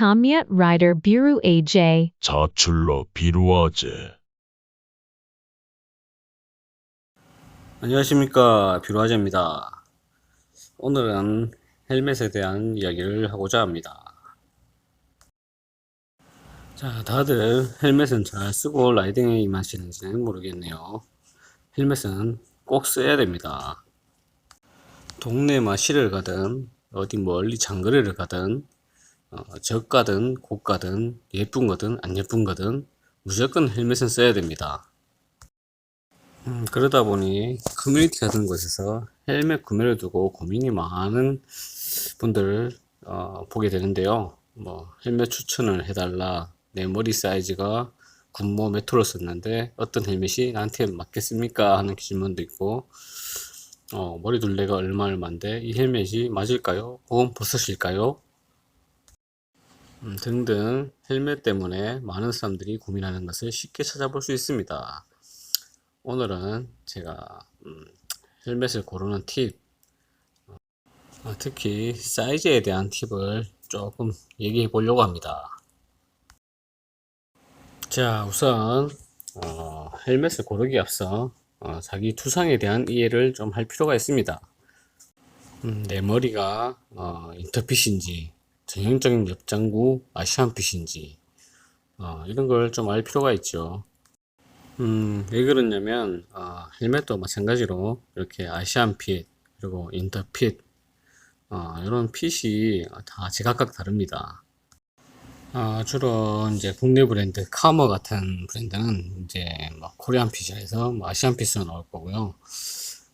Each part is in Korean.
Kamyat Rider Biru AJ. 자출러 비루아제 안녕하십니까 비로아제입니다. 오늘은 헬멧에 대한 이야기를 하고자 합니다. 자, 다들 헬멧은 잘 쓰고 라이딩에 임하시는지는 모르겠네요. 헬멧은 꼭 써야 됩니다. 동네 마실을 가든 어디 멀리 장거리를 가든 어, 저가든 고가든 예쁜 거든 안 예쁜 거든 무조건 헬멧은 써야 됩니다. 음, 그러다 보니 커뮤니티 같은 곳에서 헬멧 구매를 두고 고민이 많은 분들을 어, 보게 되는데요. 뭐 헬멧 추천을 해달라. 내 머리 사이즈가 군모 메토를 썼는데 어떤 헬멧이 나한테 맞겠습니까? 하는 질문도 있고 어, 머리 둘레가 얼마 얼마인데 이 헬멧이 맞을까요? 혹은 벗으실까요? 음, 등등 헬멧 때문에 많은 사람들이 고민하는 것을 쉽게 찾아볼 수 있습니다. 오늘은 제가 음, 헬멧을 고르는 팁, 어, 특히 사이즈에 대한 팁을 조금 얘기해 보려고 합니다. 자, 우선 어, 헬멧을 고르기 앞서 어, 자기 투상에 대한 이해를 좀 할 필요가 있습니다. 음, 내 머리가 어, 인터핏인지 전형적인 옆장구 아시안핏인지 어, 이런 걸 좀 알 필요가 있죠. 음, 왜 그러냐면, 어, 헬멧도 마찬가지로 이렇게 아시안 핏, 그리고 인터 핏, 어, 이런 핏이 다 제각각 다릅니다. 어, 주로 이제 국내 브랜드 카머 같은 브랜드는 이제 뭐 코리안 핏이라 해서 뭐 아시안 핏으로 나올 거고요.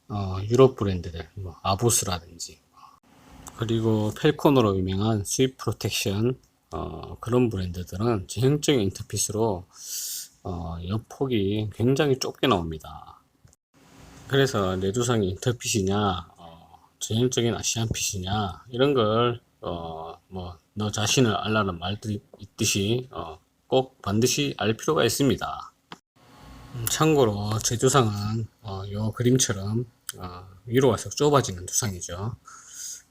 어, 유럽 브랜드들, 뭐 아보스라든지, 그리고 펠콘으로 유명한 스윗 프로텍션, 어, 그런 브랜드들은 전형적인 인터핏으로 어, 옆폭이 굉장히 좁게 나옵니다. 그래서 내 두상이 인터핏이냐, 어, 전형적인 아시안 핏이냐, 이런 걸, 어, 뭐, 너 자신을 알라는 말들이 있듯이, 어, 꼭 반드시 알 필요가 있습니다. 음, 참고로 제 두상은, 어, 요 그림처럼, 어, 위로 갈수록 좁아지는 두상이죠.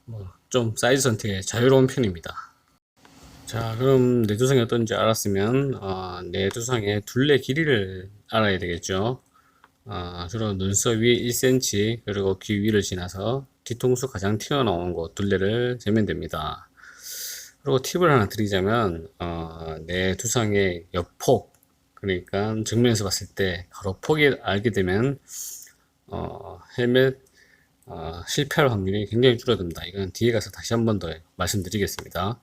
뭐, 좀 사이즈 선택에 자유로운 편입니다. 자, 그럼 내 두상이 어떤지 알았으면, 어, 내 두상의 둘레 길이를 알아야 되겠죠. 어, 주로 눈썹 위에 1cm, 그리고 귀 위를 지나서 뒤통수 가장 튀어나온 곳 둘레를 재면 됩니다. 그리고 팁을 하나 드리자면, 어, 내 두상의 옆폭, 그러니까 정면에서 봤을 때 가로폭이 알게 되면, 어, 헬멧, 어, 실패할 확률이 굉장히 줄어듭니다. 이건 뒤에 가서 다시 한 번 더 말씀드리겠습니다.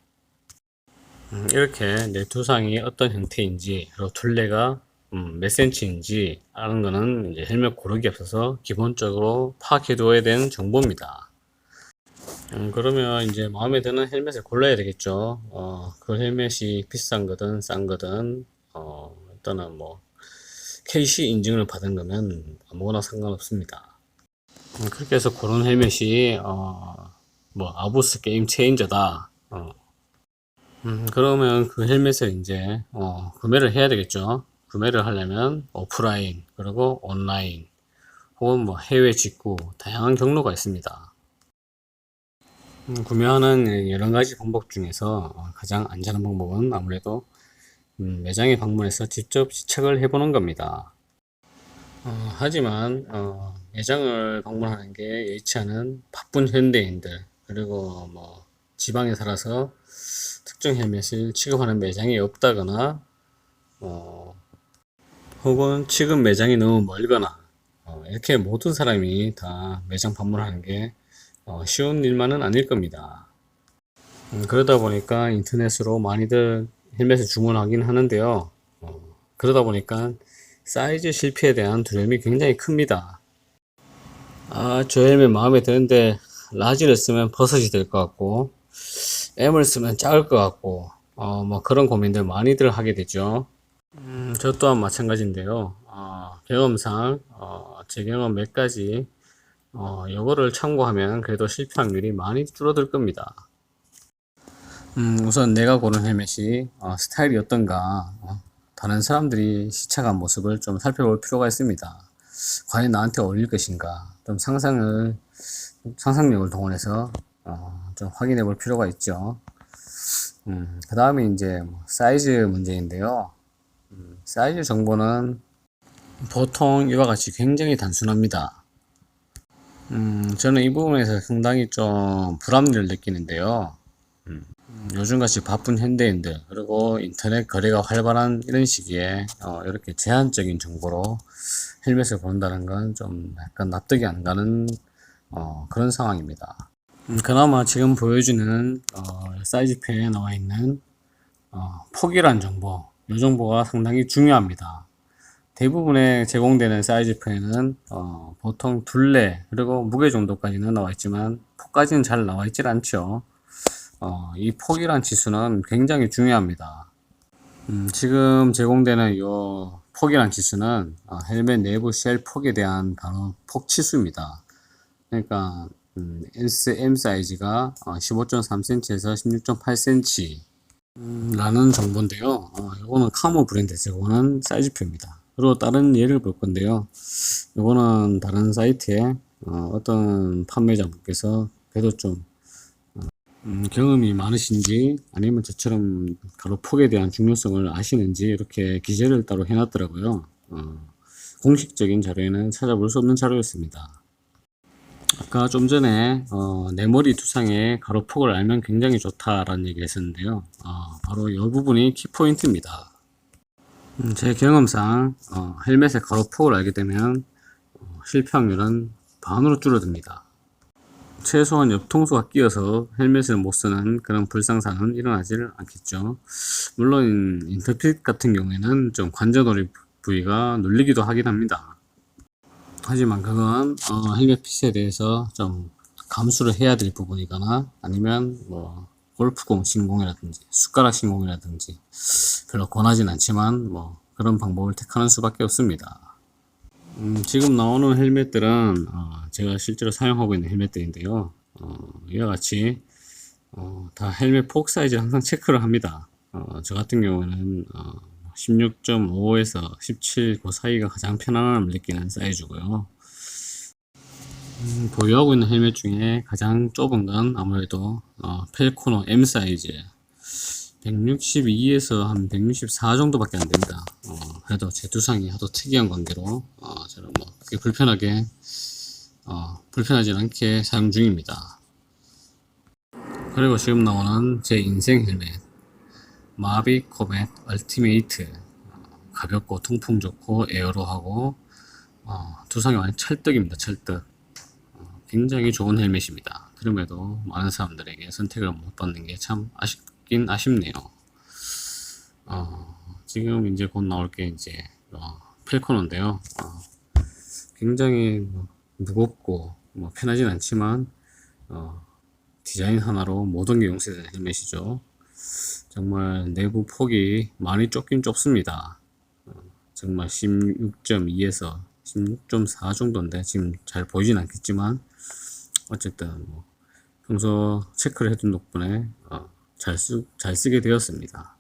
음, 이렇게 내 두상이 어떤 형태인지, 그리고 둘레가 음, 몇 센치인지 아는 거는 이제 헬멧 고르기 앞서서 기본적으로 파악해둬야 되는 정보입니다. 음, 그러면 이제 마음에 드는 헬멧을 골라야 되겠죠. 어, 그 헬멧이 비싼 거든 싼 거든, 어, 일단은 뭐, KC 인증을 받은 거면 아무거나 상관없습니다. 음, 그렇게 해서 고른 헬멧이, 어, 뭐, 아부스 게임 체인저다. 어, 음, 그러면 그 헬멧을 이제, 어, 구매를 해야 되겠죠. 구매를 하려면 오프라인, 그리고 온라인, 혹은 뭐 해외 직구, 다양한 경로가 있습니다. 음, 구매하는 여러 가지 방법 중에서 어, 가장 안전한 방법은 아무래도 음, 매장에 방문해서 직접 시착을 해보는 겁니다. 어, 하지만 어, 매장을 방문하는 게 예치 않은 바쁜 현대인들 그리고 뭐 지방에 살아서 특정 헬멧을 취급하는 매장이 없다거나 어, 혹은 지금 매장이 너무 멀거나 어, 이렇게 모든 사람이 다 매장 방문하는 게 어, 쉬운 일만은 아닐 겁니다. 음, 그러다 보니까 인터넷으로 많이들 헬멧을 주문하긴 하는데요. 어, 그러다 보니까 사이즈 실패에 대한 두려움이 굉장히 큽니다. 아, 저 헬멧 마음에 드는데 라지를 쓰면 버섯이 될 것 같고 M을 쓰면 작을 것 같고 어, 뭐 그런 고민들 많이들 하게 되죠. 음, 저 또한 마찬가지인데요. 어, 경험상 어, 제 경험 몇 가지 어, 요거를 참고하면 그래도 실패 확률이 많이 줄어들 겁니다. 음, 우선 내가 고른 헬멧이 어, 스타일이 어떤가 어, 다른 사람들이 시착한 모습을 좀 살펴볼 필요가 있습니다. 과연 나한테 어울릴 것인가 좀 상상을 상상력을 동원해서 어, 좀 확인해 볼 필요가 있죠. 음, 그 다음에 이제 뭐 사이즈 문제인데요. 음, 사이즈 정보는 보통 이와 같이 굉장히 단순합니다. 음, 저는 이 부분에서 상당히 좀 불합리를 느끼는데요. 음, 요즘같이 바쁜 현대인들, 그리고 인터넷 거래가 활발한 이런 시기에, 어, 이렇게 제한적인 정보로 헬멧을 본다는 건 좀 약간 납득이 안 가는, 어, 그런 상황입니다. 음, 그나마 지금 보여주는, 어, 사이즈표에 나와 있는, 어, 폭이란 정보, 이 정보가 상당히 중요합니다. 대부분의 제공되는 사이즈표에는 어, 보통 둘레 그리고 무게 정도까지는 나와 있지만 폭까지는 잘 나와 있질 않죠. 어, 이 폭이란 지수는 굉장히 중요합니다. 음, 지금 제공되는 이 폭이란 지수는 어, 헬멧 내부 쉘 폭에 대한 바로 폭 치수입니다. 그러니까 음, SM 사이즈가 어, 15.3cm에서 16.8cm 음, 라는 정보인데요. 어, 이거는 카모 브랜드 제공하는 사이즈표입니다. 그리고 다른 예를 볼 건데요. 이거는 다른 사이트에 어, 떤 판매자분께서 그래도 좀 어, 음, 경험이 많으신지 아니면 저처럼 가로 폭에 대한 중요성을 아시는지 이렇게 기재를 따로 해놨더라고요. 어, 공식적인 자료에는 찾아볼 수 없는 자료였습니다. 아까 좀 전에 어, 내 머리 두상의 가로폭을 알면 굉장히 좋다라는 얘기를 했었는데요. 어, 바로 이 부분이 키포인트입니다. 음, 제 경험상 어, 헬멧의 가로폭을 알게 되면 어, 실패 확률은 반으로 줄어듭니다. 최소한 옆통수가 끼어서 헬멧을 못 쓰는 그런 불상사는 일어나지를 않겠죠. 물론 인터핏 같은 경우에는 좀 관자놀이 부위가 눌리기도 하긴 합니다. 하지만 그건 어, 헬멧 핏에 대해서 좀 감수를 해야 될 부분이거나 아니면 뭐 골프공 신공이라든지 숟가락 신공이라든지 별로 권하진 않지만 뭐 그런 방법을 택하는 수밖에 없습니다. 음, 지금 나오는 헬멧들은 어, 제가 실제로 사용하고 있는 헬멧들인데요. 어, 이와 같이 어, 다 헬멧 폭 사이즈 항상 체크를 합니다. 어, 저 같은 경우는 어, 16.5에서 17 그 사이가 가장 편안함을 느끼는 사이즈고요. 음, 보유하고 있는 헬멧 중에 가장 좁은 건 아무래도 어, 펠코노 M 사이즈 162에서 한 164 정도밖에 안 됩니다. 어, 그래도 제 두상이 하도 특이한 관계로 어, 불편하게 어, 불편하지 않게 사용 중입니다. 그리고 지금 나오는 제 인생 헬멧 마비 코벳 얼티메이트 어, 가볍고 통풍 좋고 에어로하고 어, 두상이 완전 찰떡입니다. 찰떡. 어, 굉장히 좋은 헬멧입니다. 그럼에도 많은 사람들에게 선택을 못 받는 게 참 아쉽긴 아쉽네요. 어, 지금 이제 곧 나올 게 이제 어, 펠코노인데요. 어, 굉장히 뭐 무겁고 뭐 편하진 않지만 어, 디자인 하나로 모든 게 용서되는 헬멧이죠. 정말 내부 폭이 많이 좁긴 좁습니다. 어, 정말 16.2에서 16.4 정도인데 지금 잘 보이진 않겠지만 어쨌든 뭐 평소 체크를 해둔 덕분에 어, 잘, 쓰, 잘 쓰게 되었습니다.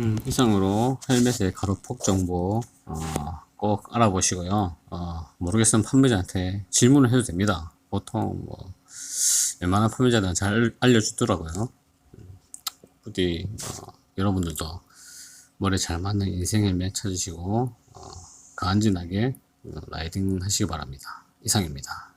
음, 이상으로 헬멧의 가로폭 정보 어, 꼭 알아보시고요. 어, 모르겠으면 판매자한테 질문을 해도 됩니다. 보통 뭐 웬만한 판매자들은 잘 알려주더라고요. 음, 부디 어, 여러분들도 머리에 잘 맞는 인생 헬멧 찾으시고 어, 어, 라이딩 하시기 바랍니다. 이상입니다.